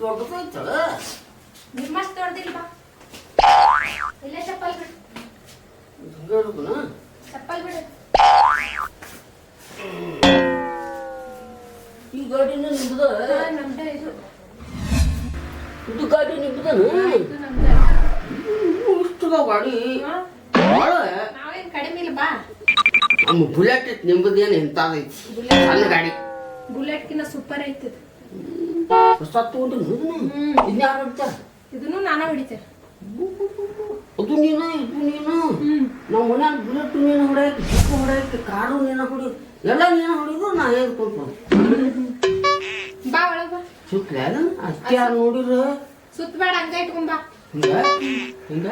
ದೊಡ್ಡದೈತಲ್ಲ ನಿಮ್ಮಷ್ಟು ದೊಡ್ಡದಿಲ್ಲ ಬಾ. ಇಲ್ಲೇ ಚಪ್ಪಲ್ ಬಿಡು. ಚಪ್ಪಲ್ ಬಿಡು. ಈ ಗಾಡಿನ ನಿಂಬುದ ನಮ್ದೇ ಇದು. ಇದು ಗಾಡಿ ನಿಮ್ದನ ಇಷ್ಟದ ಗಾಡಿ. ನಾವೇನ್ ಕಡಿಮೆ ಇಲ್ಲ ಬಾ. ನಮ್ಮ ಬುಲೆಟ್ ಐತಿ ನಿಂಬುದೇನು ಇಂಥದೈತಿ ಸಣ್ಣ ಗಾಡಿ. ಬುಲೆಟ್ಕಿನ್ನ ಸೂಪರ್ ಐತಿ ಹೊಸ ತಗೊಂಡ್ರಿ. ಇದನ್ನ ಯಾರು ಹೊಡ್ತಾರ ಇದನ್ನು ನಾನ ಹೊಡಿತೇನೆ. ಅದು ನೀನು ಇದು ನೀನು. ನಾವು ಮನ್ಯಾಗ ಬುಲೆಟ್ ನೀನು ಹೊಡೆಯಕ್ಕೆ ಚಿಕ್ಕ ಹೊಡೆಯಕ್ಕೆ ಕಾರು ನೀನು ಹೊಡಿ ಎಲ್ಲ ನೀನು ಹೊಡಿದು ನಾ ಹೇಗೆ ಕೊಟ್ಟು ಬಾ ಒಳಗ್ ಸುತ್ತಲ ಅಷ್ಟೇ ಯಾರು ನೋಡಿರ ಸುತ್ತ ಬೇಡ ಹಂಗ ಇಟ್ಕೊಂಡ್ ಬಾ. ಹಿಂಗ? ಹಿಂಗ?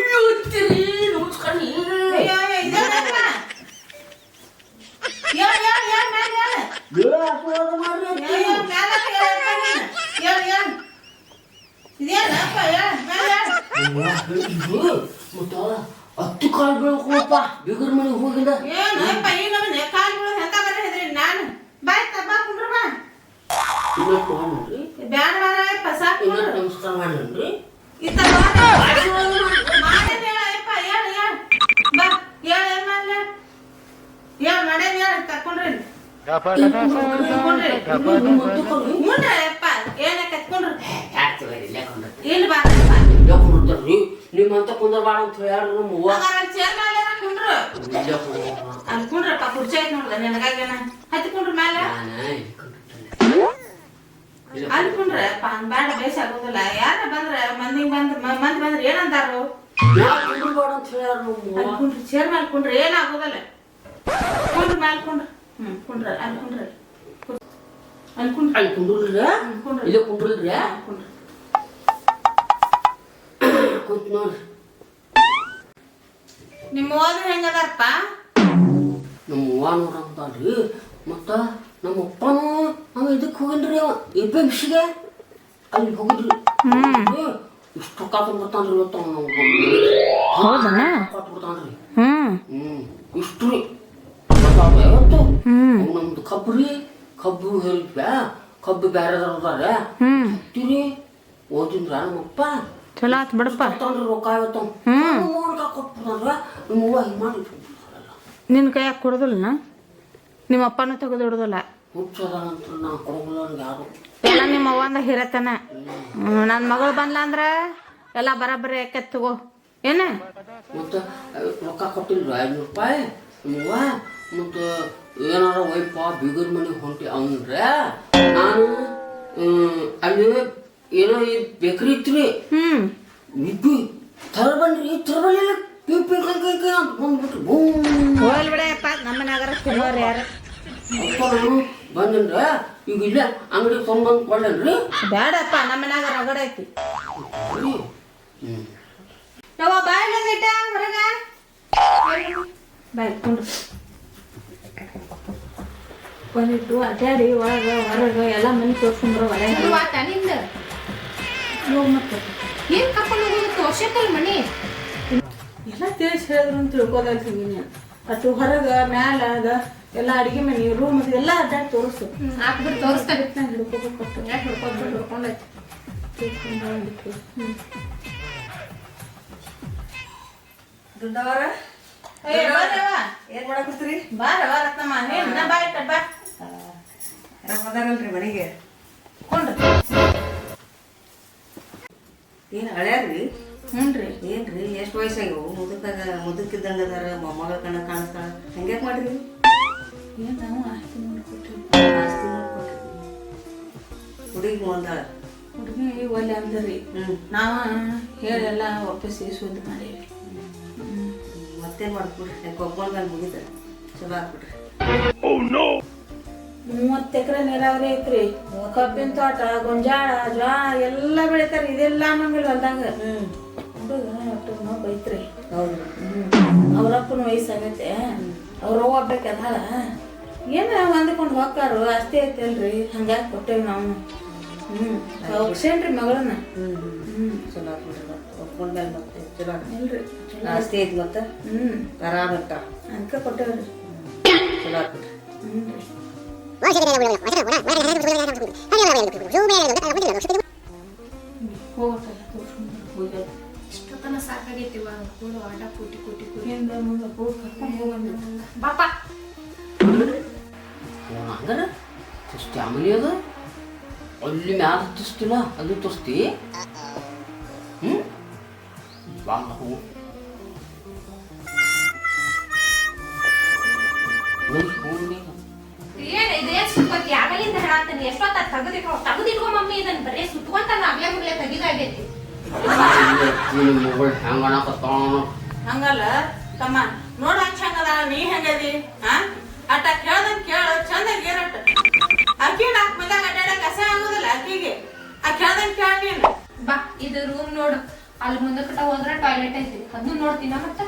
ಅಯ್ಯೋ ಅತ್ತಿರಿ ನಮಸ್ಕಾರ ಅಯ್ಯೋ, ಅಯ್ಯೋ, ಇದೇನಪ್ಪ? ಹೇಳ್, ಹೇಳ್, ಹೇಳ್, ಮ್ಯಾಲ್ ಹೇಳ್. ಏ ಆಶೀರ್ವಾದ ಮಾಡ್ರಿ ಅತ್ತಿ. ಅಯ್ಯೋ, ಮ್ಯಾಲ್ ಹಾಕ್ ಹೇಳಪ್ಪ ನೀನು. ಹೇಳ್, ಹೇಳ್. ಇದೇನಪ್ಪ? ಹೇಳ್, ಮ್ಯಾಲ್ ಹೇಳ್. ಅಮ್ಮ, ಇದು ಮತ್ತ ಹತ್ತು ಕಾಲು ಬೀಳ್ಕೊಳಪ್ಪ ಬೀಗರ ಮನೆಗೆ ಹೋಗಿಲ್ಲ ಏನಪ್ಪ, ಈ ನಮೂನೆ ಕಾಲ್ ಬೀಳೋದ್ ಎಂತ ಬರೀ ಹೆದ್ರಿ ನಾನು? ಬಾ ಇತ್ತ, ಬಾ ಕುಂಡ್ರು ಬಾ. ಇನ್ನೊಟ್ಟು ಮಾಡ್ರಿ ಬ್ಯಾಡ ಮಾರಾಯಪ್ಪ, ಸಾಕು ಇನ್ನೊಟ್ಟು ಕುಂಡ್ರು. ನಮಸ್ಕಾರ ಮಾಡ್ರಿ ಇತ್ತ ಬಾ. ಚೇರ್ ಮ್ಯಾಲ್ ಅಂತ ಕುಂಡ್ರು. ಇಲ್ಲೇ ಕುಂದ್ರ ಅಲ್ಲಿ ಕುಂಡ್ರಪ್ಪ ಕುರ್ಚಿ ಐತ್ ನೋಡ್ದ ನಿನಗಾಗೇನ ಹತ್ತಿ ಕುಂಡ್ರ ಮೇಲೆ ಅಲ್ಲಿ ಕುಂಡ್ರಪ್ಪ ಹಂಗ ಬೇಡ ಬೇಸ ಆಗೋದಿಲ್ಲ ಯಾರ ಬಂದ್ರ ಮಂದಿ ಬಂದ್ರ ಮಂದಿ ಬಂದ್ರ ಏನಂತಾರು ಕುಂದ್ರ ಬಾಳ ಅಂತ ಹೇಳ್ಯಾರ ನಮ್ಮ ಅಲ್ಲಿ ಅವ್ವ ಕುಂಡ್ರಿ ಚೇರ್ ಮೇಲೆ ಏನಾಗೋದಲ್ಲ ಕುಂಡ್ರ ಮೇಲೆ ಕುಂಡ್ರ ಅಲ್ಲಿ ಕುಂಡ್ರ ಅಲ್ಲಿ ಕುಂಡ್ರ ಅಲ್ಲಿ ಕುಂದ್ರಲ್ರಿ ಹ್ಮ್, ಕುಂಡ್ರಿ. ಇಲ್ಲೇ ಕುಂದ್ರಲ್ರಿ ಕುಂಡ್ರ ಕುಂತ್ ನೋಡ್ರಿ. ನಿಮ್ಮ ಓದ್ರ ಹೆಂಗದಾರಪ್ಪ ನಮ್ಮ ಅವ್ವ ನೋಡಂತಾಳ್ರಿ ಮತ್ತ ನಮ್ಮ ಅಪ್ಪನು ಅವ ಇದಕ್ಕೆ ಹೋಗನ್ರಿ ಅವ. ಎಬ್ಬೆಗ್ಸಿಗೆ ಅಲ್ಲಿ ಹೋಗಿದ್ರಿ. ಇಷ್ಟು ಕಾತು ಬರ್ತಾನ್ರಿ ಇವತ್ತು ಅವ್ನು. ಹೌದನ ಹ್ಞೂ ಹ್ಮ್. ಹ್ಮ್ ಇಷ್ಟು ರೀ ಹ್ಮ್ ಅವ್ ನಮ್ದು ಕಬ್ಬು ರೀ ಕಬ್ಬು ಹೇಳ್ಬ್ಯಾ ಕಬ್ಬು ಬೇರೆ ಅದಾರ ತಿರಿ ಓದಿದ್ರ ನಮ್ಮಪ್ಪ ಚಲೋ ಆತ್ ಬಿಡಪ್ಪ ರೊಕ್ಕ ಇವತ್ತು ನಿಮ್ಮ ಅವ್ವ ಹಿಂಗೆ ಮಾಡಿ ನಿನ್ನ ಕೈಯಾಗ ಕೊಡೋದಿಲ್ಲ ನಿಮ್ಮ ಅಪ್ಪನೂ ತೆಗೆದು ಹಿಡ್ದಲ್ಲ ಅಂತ ನಾ ಕೊಡೋಲ್ಲ ಅವ್ನಿಗೆ ಯಾರು ಎಲ್ಲ ನಿಮ್ಮ ಅವ್ವಂದ ಹಿರತನ ನನ್ನ ಮಗಳು ಬಂದ್ಲ ಅಂದ್ರ ಎಲ್ಲ ಬರಾಬರಿ ಯಾಕೆ ತಗೋ ಏನ ಮತ್ತು ರೊಕ್ಕ ಕೊಟ್ಟಿಲ್ವಾ ಐನೂರು ರೂಪಾಯಿ ಮತ್ತು ಏನಾರ ವೈಪ ಬಿಗರ್ ಮನೆಗೆ ಹೊಂಟಿ ಅಂದ್ರೆ ನಾನು ಅಲ್ಲಿ ಏನೋ ಈ ಬೇಕರಿ ಇತ್ತು ಹ್ಮ್. ಇಬ್ಬಿ ಥರ ಬನ್ರಿ ಥರ ಬರಲಿಲ್ಲ ಬಂದನ್ರ ಈಗ ಇಲ್ಲ ಅಂಗಡಿ ತೊಗೊಂಡ್ಬಂದು ಕೊಳ್ಳೇನ್ರಿ. ಬೇಡಪ್ಪ ನಮ್ಮ ಮನ್ಯಾಗ ರಗಡ ಐತಿ. ನೀಟ ಹೊರಗ. ಬಾಯ್ ಬಂದಿಟ್ಟು ಅಡ್ಡಾಡಿ ಒಳಗ ಹೊರಗ ಎಲ್ಲ ಮನೆ ತೋರ್ಸ್ಕೊಂಡ್ರ ಒಳಗೆ ಆತ ನಿಂದ? ಮತ್ತೆ ಏನ್ ಕರ್ಕೊಂಡು ಹೋಗೋದು? ಮನಿ ಎಲ್ಲ ತಿಳಿಸಿ ಹೇಳಿದ್ರು ಅಂತ ತಿಳ್ಕೊದಲ್ರಿ ಅದು ಹೊರಗ ಮ್ಯಾಲ ಅದ ಎಲ್ಲ ಅಡಿಗೆ ಮನೆ ರೂಮ್ ಅದು ಎಲ್ಲ ಅಡ್ಡಾಡಿ ತೋರಿಸು. ಹಾಕ್ಬಿಟ್ಟು ತೋರಿಸ್ತಾ. ಹಿಡ್ಕೋಬೇಕು ಯಾಕೆ ಹಿಡ್ಕೊಂಡೈತಿ ದುಡ್ಡವರ? ಏನ್ ಮಾಡಕತ್ತೀರಿ ಬಾರವ್ವ ರತ್ನಮ್ಮ. ಏನ್ ಬಾ ಬಾ. ಅದಾರಲ್ರಿ ಮನೆಗೆ. ಏನು ಏನ್ ಹಳ್ಯಾರ್ರಿ? ಹ್ಞೂನ್ರಿ. ಏನ್ರಿ? ಎಷ್ಟು ವಯಸ್ಸಾಗ್ಯವು? ಮುದುಕಾಗ ಮುದುಕಿದ್ದಂಗ ಅದಾರ ಮೊಮ್ಮಗಳ ಕಣ ಕಾಣಿಸ್ತಾಳ. ಹೆಂಗ್ಯಾಕೆ ಮಾಡಿರಿ ಏನು ನಾವು ಆಸ್ತಿ ನೋಡ್ಕೊಟ್ರಿ ಹುಡುಗಿ ಒಂದಾಳ? ಹುಡುಗಿ ಒಲ್ಲೆ ಅಂದ್ರಿ ನಾವು ಹೇಳೆಲ್ಲ ಒಪ್ಪಿಸಿ ಸುದ್ದಿ ಮಾಡಿ ಮತ್ತೆ ಮಾಡ್ಕೊಡ್ರಿ? ಒಬ್ಬನ ಮೇಲೆ ಮುಗಿತ? ಚಲೋ ಹಾಕ್ಬಿಡ್ರಿ ಮೂವತ್ತು ಎಕರೆ ನೀರಾವರಿ ಐತ್ರಿ. ಕಬ್ಬಿನ ತೋಟ ಗೊಂಜಾಳ ಜ್ವಾಳ ಎಲ್ಲ ಬೆಳಿತಾರ ಇದೆಲ್ಲ ಅನ್ನಂಗಿಲ್ಲ ಹೊಲ್ದಾಗ. ಐತ್ರಿ. ಅವ್ರಪ್ಪನ ವಯಸ್ಸಾಗೈತೆ ಅವ್ರ ಹೋಗ್ಬೇಕಲ್ಲ ಏನ ಹೊಂದ್ಕೊಂಡು ಹೋಗ್ತಾರು ಅಷ್ಟೇ ಐತಲ್ರಿ ಹಂಗಾಗಿ ಕೊಟ್ಟೇವಿ ನಾವು. ಹ್ಮ್. ಹೋಗ್ಸೇನ್ರಿ ಮಗಳನ್ನ. ಹ್ಮ್. ಹ್ಮ್. ಚಲೋ ಒಪ್ಕೊಂಡ್ಮೇಲೆ ಮತ್ತೆ ಚಲೋ. ಇಲ್ರಿ. ಆಸ್ತಿ ಐತಿ ಮತ್ತೆ? ಹ್ಮ್. ಆರಾಮ ಇರ್ತಾವ ಅದಕ್ಕೆ ಕೊಟ್ಟೇವ್ರಿ. ಚಲೋ ಆತ್ ಇಷ್ಟೊತ್ತನ ಸಾಕಾಗೈತಿ ಇವಾಗ ಕೂಡ ಆಟ ಅದು ಅಲ್ಲಿ ಮ್ಯಾಲ ತೋರಿಸ್ತಿಲ್ಲ ಅದು ತೋರಿಸ್ತಿ ಹ್ಞೂ ಇದೇ ಆಮೇಲಿಂದ ಹೇಳಾತೀನಿ ಎಷ್ಟೊತ್ತ ತೆಗೆದಿಟ್ಕೊ ತೆಗೆದಿಟ್ಕೊ ಮಮ್ಮಿ ಇದನ್ನ ಬರೀ ಸುತ್ಕೊಂತಾನ ಆಗ್ಲೇ ಮುಗ್ಲೇ ತೆಗಿದಾಗೈತಿ ಹಂಗಲ್ಲ. ತಮ್ಮ ನೋಡ ಹಂಗದ ನೀ ಹೆಂಗದಿ? ಹಾ ಅಟ್ಟ ಕೇಳ್ದಂಗ್ ಕೇಳ ಚಂದ ಗೇರಟ್ಟ ಅಕ್ಕಿ ನಾಲ್ಕು ಮಂದಾಗ ಅಡ್ಡಾಡಕ್ ಕಸ ಆಗೋದಿಲ್ಲ ಅಕ್ಕಿಗೆ. ಆ ಕೇಳ್ದಂಗ್ ಕೇಳ ನೀನು. ಬಾ ಇದು ರೂಮ್ ನೋಡು. ಅಲ್ಲಿ ಮುಂದೆ ಕಟ್ಟ ಹೋದ್ರ ಟಾಯ್ಲೆಟ್ ಐತಿ. ಅದನ್ನ ನೋಡ್ತೀನ ಮತ್ತ?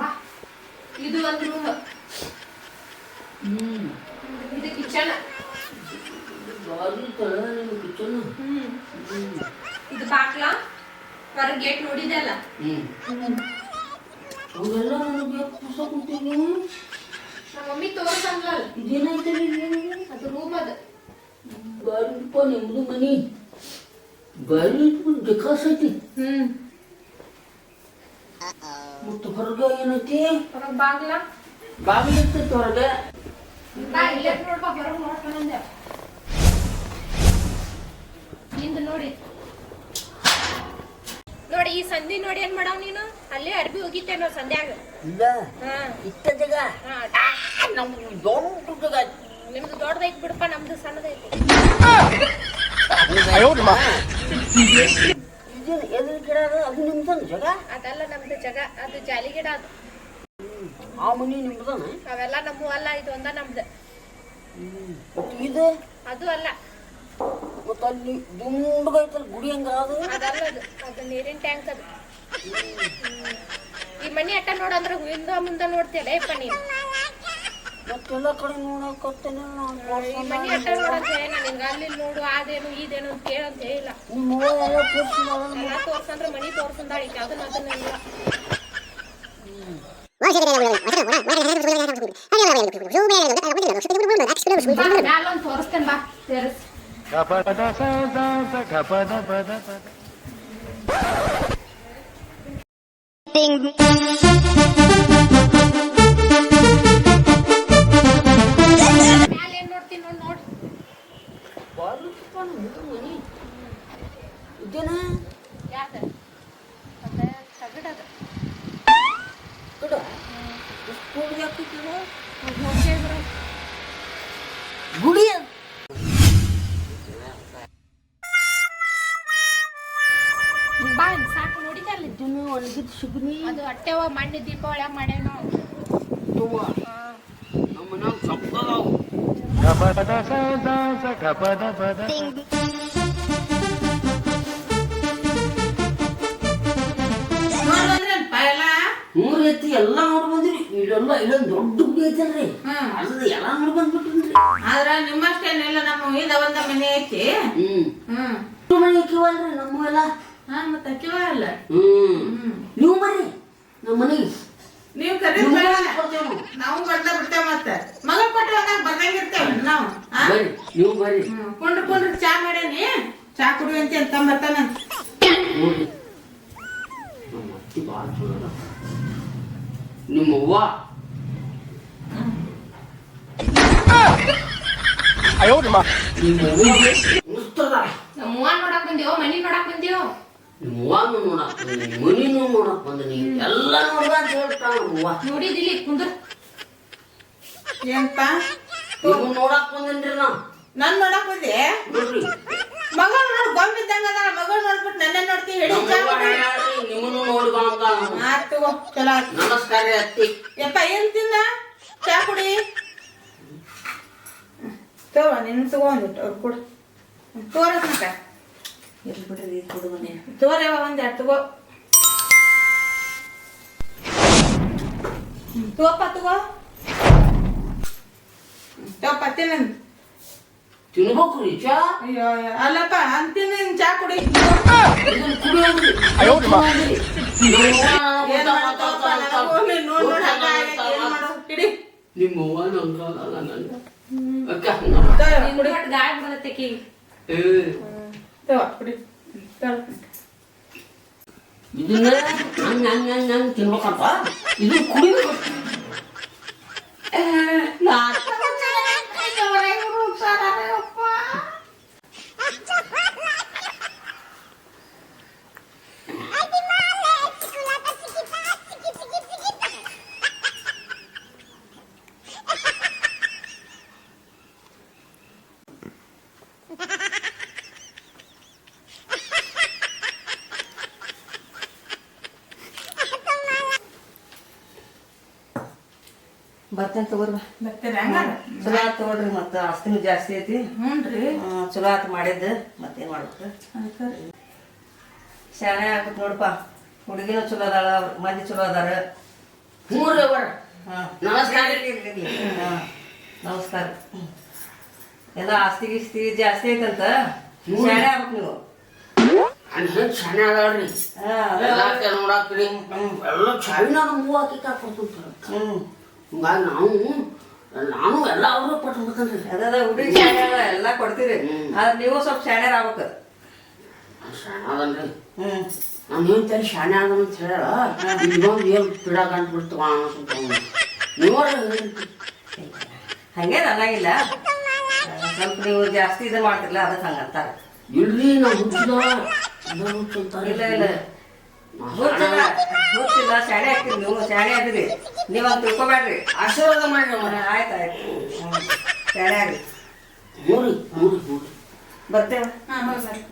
ಬಾ. ಇದು ಒಂದು ರೂಮ್ ಇದು ಕಿಚನ್ ಇದು ಬಾಕ್ಲ ಹೊರಗೆ ಗೇಟ್ ಹ್ಞೂ ಅವೆಲ್ಲ ನನಗೆ ಪುಸ್ತಕ ಕುಂತೀನಿ ನಮ್ಮ ಮಮ್ಮಿ ತೋರ್ಸಂದ್ಲಲ್ಲ ಇದೇನೈತೆ ಅದು ರೂಮ್ ಅದು. ನಿಮ್ದು ಮನಿ ಬಾರಿ ಡಿಕಾಸ್ ಐತಿ ಮತ್ತು ಹೊರಗ ಏನೈತಿ? ಹೊರಗೆ ಬಾಗ್ಲ? ಬಾಗಿಲು ಇರ್ತೈತಿ ಹೊರಗೆ. ನೋಡಿ ನೋಡಿ ಈ ಸಂಧಿ ನೋಡಿ ಏನ್ ಮಾಡವ್ ನೀನು? ಅಲ್ಲೇ ಅರ್ಬಿ ಹೋಗಿತ್ತೇನೋ ಸಂಧ್ಯಾಗ. ಇಲ್ಲ. ಹಾ. ಇಷ್ಟ ಜಗ. ಹಾ. ನಮ್ದು ದೊಡ್ಡ ಜಗ. ನಿಮ್ದು ದೊಡ್ಡದೈತಿ ಬಿಡಪ್ಪ ನಮ್ದು ಸಣ್ಣದೈತಿ. ಇದು ಎದ್ರ ಗಿಡ ಅದು ಅದು ಜಗ? ಅದಲ್ಲ ನಮ್ದು ಜಗ ಅದು ಜಾಲಿ ಗಿಡ ಅದು. ಆ ಮನಿ ನಿಮ್ದನ ಅವೆಲ್ಲ ನಮ್ಮ ಅಲ್ಲ ಇದು ಒಂದ ನಮ್ದು. ಮತ್ತು ಇದು? ಅದು ಅಲ್ಲ. ಮತ್ತು ಅಲ್ಲಿ ದುಂಡಗೈತಲ್ಲ ಗುಡಿ ಹಂಗ ಅದು? ಅದಲ್ಲ ಅದು ಅದು ನೀರಿನ ಟ್ಯಾಂಕ್ ಅದು. ಈ ಮನಿ ಅಟ್ಟ ನೋಡಂದ್ರ ಹಿಂದ ಮುಂದ ನೋಡ್ತೀಯಲ್ಲ ಯಪ್ಪ ನೀನು ಮತ್ತೆಲ್ಲ ಕಡೆ ನೋಡಕತ್ತೇನೆ ಈ ಮನಿ ಅಟ್ಟ ನಾನು ಹಿಂಗ ಅಲ್ಲಿ ನೋಡು ಅದೇನು ಇದೇನು ಅಂತ ಕೇಳಂತ ಹೇಳಿಲ್ಲ ನಿಮ್ಮ ಎಲ್ಲ ತೋರಿಸಿ ಎಲ್ಲ ತೋರ್ಸಂದ್ರ ಮನಿ ತೋರ್ಸಂದಾಳ ಅದನ್ನ ಅದನ್ನ ಇಲ್ಲ. ಮ್ಯಾಲೊಂದ್ ತೋರಿಸ್ತೇನೆ ಬಾ ತೆರಸ್ ಮ್ಯಾಲ ಏನ್ ನೋಡ್ತೀನಿ ನೋಡ್ ನೋಡ್ ಬಾರಿಪ್ಪ ನಮ್ದು ಮನಿ ಇದೇನ ಯಾಕ ಒಣಗಿದ ಸುಗ್ನಿ ಅದು ಅಟ್ಟೆವ ಮಣ್ಣು ದೀಪಾವಳಿ ಮಾಡೇನೋ ತುವ ನಮ್ಮ ಮನ್ಯಾಗ ಸಪ್ಪದಾವು ನೋಡ್ ಬಂದ್ರೇನ್ಪ ಪದ ಮೂರ್ ಐತಿ ಎಲ್ಲ ನೋಡಿ ಬಂದ್ರಿ ಇದೆಲ್ಲ ಇಲ್ಲೊಂದು ದೊಡ್ಡ ಗುಡಿ ಐತಲ್ರಿ. ಹ್ಮ್. ಅದು ಎಲ್ಲ ನೋಡಿ ಬಂದ್ಬಿಟ್ರಿ ಆದ್ರ ನಿಮ್ಮಷ್ಟೇನೆಲ್ಲ ನಮ್ಮ ಇದ ಒಂದ ಮನೆ ಐತಿ. ಹ್ಮ್. ಮನೆ ಇಕ್ಕಿವಲ್ರಿ ನಮ್ಮ ಎಲ್ಲ ಹಾ ಮತ್ತ ಅಕ್ಕಿವ ಅಲ್ಲ? ಹ್ಮ್. ನೀವು ಬರ್ರಿ ನಮ್ಮ ಮನೆಗೆ. ನೀವ್ ಕರೀದ್ ನಾವು. ಬರ್ತಾ ಬಿಡ್ತೇವೆ ಮತ್ತ. ಮಗ ಕೊಟ್ಟವಾಗ ಬರ್ದಂಗಿರ್ತೇವ ನಾವು? ಬರ್ರಿ ನೀವು ಬರ್ರಿ. ಕುಂಡ್ರ ಕುಂಡ್ರ ಚಾ ಮಾಡೇನಿ. ಚಾ ಕುಡಿ ಅಂತ ಬರ್ತಾನ. ನಿಮ್ಮ ಅವ್ವ ನಿಮ್ಮ ಅವ್ವ ನಮ್ಮ ಅವ್ವ ನೋಡಕ್ ಬಂದೇವ ಮನಿ ನೋಡಕ್ ಬಂದೇವ ನಿಮ್ಮ ಅವ್ವನು ನೋಡಕ್ ಬಂದಿನಿ ಮನಿನೂ ನೋಡಕ್ ಬಂದಿನಿ ಎಲ್ಲ ನೋಡ್ದ ಅಂತ ಹೇಳ್ತಾಳ ಅವ್ವ. ನೋಡಿದಿಲ್ಲಿ ಕುಂದ್ರ. ಏನಪ್ಪ ನೀವು ನೋಡಕ್ ಬಂದಿನ್ರಿ ನಾ? ನನ್ ನೋಡಕ್ ಬಂದೆ? ನೋಡ್ರಿ. ಮಗ ನೋಡ್ ಗೊಂಬಿದ್ದಂಗ ಅದ ಮಗ ನೋಡ್ಬಿಟ್ಟು ನನ್ನ ನೋಡ್ತಿ ಹೇಳಿ ನಿಮ್ಮನು ಚಾ ಅವ್ವ ಕುಡಿ. ನಿಮ್ಮನ್ನು ನೋಡಿ ಬಾ ಅಂತ. ಆತ್ ತಗೋ ಚಲೋ ಆತ್. ನಮಸ್ಕಾರ ರೀ ಅತ್ತಿ. ಯಪ್ಪ ಏನ್ ತಿಂದ? ಚಾ ಕುಡಿ. ತಗೋ ನಿನ್ನ ಅಂದ್ಬಿಟ್ಟು ಅವ್ರು ಕೊಡು. ತೋರತ್ನಕ ಬಿಡ್ರಿ ಕೊಡು ಬನ್ನಿ ತೋರವ ಒಂದೆರಡು ತಗೋ. ತೋಪ ತಗೋ. ತಗೋಪ್ಪ ತಿನ್ನನ್ ತಿನ್ಬೇಕು ರೀ ಚಾ? ಅಯ್ಯೋ ಅಲ್ಲಪ್ಪ ಅಂತೀನಿ ಚಾ ಕುಡಿ. ನಿಮ್ಮ ಅವ್ವ ಅಕ್ಕ ಗಾಯ ಬರತ್ತೆ ಆಕಿಗೆ. ಏ ತಗೋ, ಕುಡಿ. ತಗೋ. ಇದನ್ನ ಹಂಗ ಹಂಗ ಹಂಗ ಹಂಗ ತಿನ್ಬೇಕಪ್ಪ ಇದು ಕುಡಿಬೇಕು ಏ, ಬರ್ತೇನೆ ತಗೋರಿ. ಬರ್ತೀರ ಹಂಗಾರ? ಚಲೋ ಆತ್ ತಗೊಳ್ರಿ ಮತ್ತೆ ಆಸ್ತಿನೂ ಜಾಸ್ತಿ ಐತಿ. ಹ್ಞೂ ರೀ. ಚಲೋ ಆತ್ ಮಾಡಿದ್ದು. ಮತ್ತೇನ್ ಮಾಡ್ಬೇಕು? ಅದಕ್ಕ ಶಾಣೆ ಆಗ್ಬೇಕು ನೋಡಪ್ಪ ಹುಡುಗಿನೂ ಚಲೋ ಅದಾಳ ಮಂದಿ ಚಲೋ ಅದಾರ. ಹ್ಞೂ ರೀ ಅವ್ರ. ಹಾ. ನಮಸ್ಕಾರ. ನಮಸ್ಕಾರ. ಎಲ್ಲ ಆಸ್ತಿ ಗಿಸ್ತಿ ಜಾಸ್ತಿ ಐತಂತ? ಶಾಣೆ ಆಗ್ಬೇಕು ನೀವು. ಅಂದ್ರೆ ಹೆಂಗ್ ಶಾನೆ ಅದಾಳ್ರಿ ಎಲ್ಲ ನೋಡಾಕ್ರಿ ಎಲ್ಲ ಚಾವಿನ ಮೂವ್ ಹಾಕಿ ಹ್ಞೂ ಹ್ಮ್. ಹಿಂಗಾಗಿ ನಾವು ನಾನು ಎಲ್ಲ ಅವ್ರಿಗೆ ಪಟ್ಬಿಡ್ತೇನ್ರಿ ಅದ ಹುಡುಗಿ ಶಾಣ್ಯಾರ ಎಲ್ಲ ಕೊಡ್ತೀರಿ ಆದ್ರೆ ನೀವು ಸ್ವಲ್ಪ ಶಾಣ್ಯಾರ ಆಗ್ಬೇಕು. ನಾನು ಏನ್ ತಲೆ ಶಾನೆ ಅದ ಅಂತ ಹೇಳ್ಯಾರ ಇನ್ನೊಂದು ಏನು ಪಿಡ ಅಂತ ಬಿಡ್ತು ಅಂತ ನೀವ ಹಂಗೇನ್ ಅನ್ನಂಗಿಲ್ಲ. ಸ್ವಲ್ಪ ನೀವು ಜಾಸ್ತಿ ಇದು ಮಾಡ್ತಿರಲ್ಲ ಅದಕ್ಕೆ ಹಂಗಂತಾರೆ ಇಲ್ರಿ ನಾವು ಇಲ್ಲ ಇಲ್ಲ. ಹುಚ್ಚಿಲ್ಲ ಹುಚ್ಚಿಲ್ಲ ಶಾಣೆ ಹಾಕ್ತೀರಿ ನೀವು ಶಾಣೆ ಆಗಿರಿ ನೀವು ಅಂತ ತಿಳ್ಕೊಬೇಡ್ರಿ. ಆಶೀರ್ವಾದ ಮಾಡಿ ಆಯ್ತು ಆಯ್ತು. ಹ್ಮ್. ಶಾಣೆ ಆಗ್ರಿ ಹ್ಞೂ ರೀ ಹ್ಞೂ ರೀ ಹ್ಞೂ ರೀ ಬರ್ತೇವೆ ಹಾ ಬರ್ರಿ.